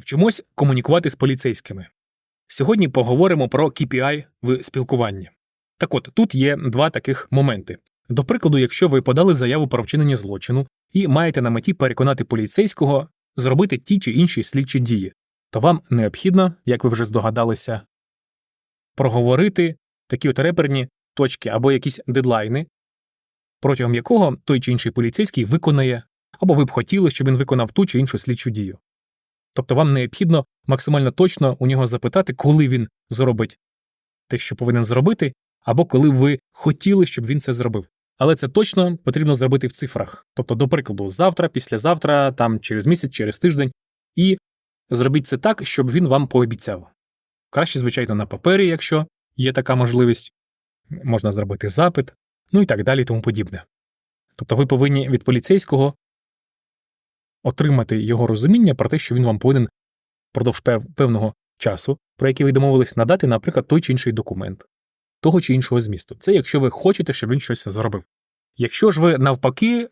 Вчимось комунікувати з поліцейськими. Сьогодні поговоримо про KPI в спілкуванні. Так от, тут є два таких моменти. До прикладу, якщо ви подали заяву про вчинення злочину і маєте на меті переконати поліцейського зробити ті чи інші слідчі дії, то вам необхідно, як ви вже здогадалися, проговорити такі от реперні точки або якісь дедлайни, протягом якого той чи інший поліцейський виконає, або ви б хотіли, щоб він виконав ту чи іншу слідчу дію. Тобто вам необхідно максимально точно у нього запитати, коли він зробить те, що повинен зробити, або коли ви хотіли, щоб він це зробив. Але це точно потрібно зробити в цифрах. Тобто, до прикладу, завтра, післязавтра, там через місяць, через тиждень, і зробіть це так, щоб він вам пообіцяв. Краще, звичайно, на папері, якщо є така можливість, можна зробити запит, ну і так далі, і тому подібне. Тобто ви повинні від поліцейського отримати його розуміння про те, що він вам повинен впродовж певного часу, про який ви домовились, надати, наприклад, той чи інший документ, того чи іншого змісту. Це якщо ви хочете, щоб він щось зробив. Якщо ж ви навпаки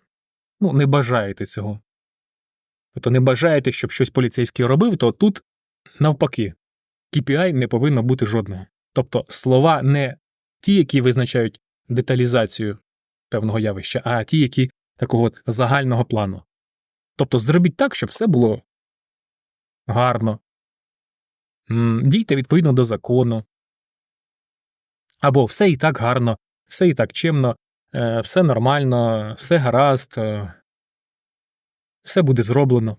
ну, не бажаєте цього, тобто не бажаєте, щоб щось поліцейський робив, то тут навпаки KPI не повинно бути жодного. Тобто слова не ті, які визначають деталізацію певного явища, а ті, які такого загального плану. Тобто зробіть так, щоб все було гарно. Дійте відповідно до закону. Або все і так гарно, все і так чемно, е, все нормально, все гаразд, е, все буде зроблено.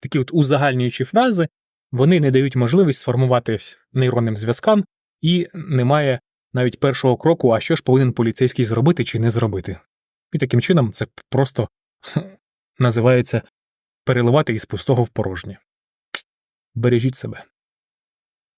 Такі от узагальнюючі фрази вони не дають можливість сформуватись нейронним зв'язкам, і немає навіть першого кроку, а що ж повинен поліцейський зробити чи не зробити. І таким чином це просто називається переливати із пустого в порожнє. Бережіть себе.